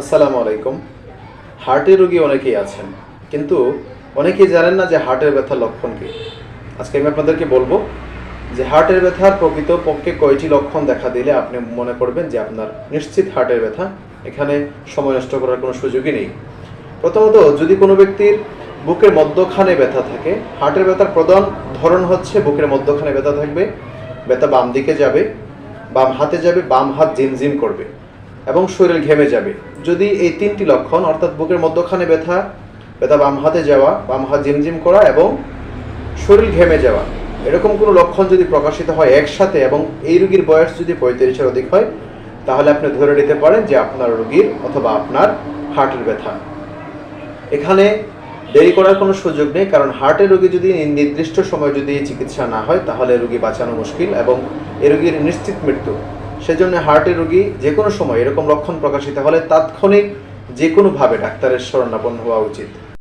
আসসালামু আলাইকুম। হার্টের রোগী অনেকেই আছেন, কিন্তু অনেকেই জানেন না যে হার্টের ব্যথার লক্ষণ কী। আজকে আমি আপনাদেরকে বলব যে হার্টের ব্যথার প্রকৃত পক্ষে কয়টি লক্ষণ দেখা দিলে আপনি মনে করবেন যে আপনার নিশ্চিত হার্টের ব্যথা। এখানে সময় নষ্ট করার কোনো সুযোগই নেই। প্রথমত, যদি কোনো ব্যক্তির বুকের মধ্যখানে ব্যথা থাকে, হার্টের ব্যথার প্রধান ধরন হচ্ছে বুকের মধ্যখানে ব্যথা থাকবে, ব্যথা বাম দিকে যাবে, বাম হাতে যাবে, বাম হাত জিমজিম করবে এবং শরীর ঘেমে যাবে। যদি এই তিনটি লক্ষণ, অর্থাৎ বুকের মধ্যখানে ব্যথা ব্যথা বাম হাতে যাওয়া, বাম হাত জিমজিম করা এবং শরীর ঘেমে যাওয়া, এরকম কোনো লক্ষণ যদি প্রকাশিত হয় একসাথে এবং এই রুগীর বয়স যদি পঁয়ত্রিশের অধিক হয়, তাহলে আপনি ধরে নিতে পারেন যে আপনার রুগীর অথবা আপনার হার্টের ব্যথা। এখানে দেরি করার কোনো সুযোগ নেই, কারণ হার্টের রোগী যদি নির্দিষ্ট সময় যদি চিকিৎসা না হয়, তাহলে রোগী বাঁচানো মুশকিল এবং এ রোগীর নিশ্চিত মৃত্যু সেজন্য হার্টের রোগী যে কোনো সময় এরকম লক্ষণ প্রকাশিত হলে তাৎক্ষণিক যে কোনোভাবে ডাক্তারের শরণাপন্ন হওয়া উচিত।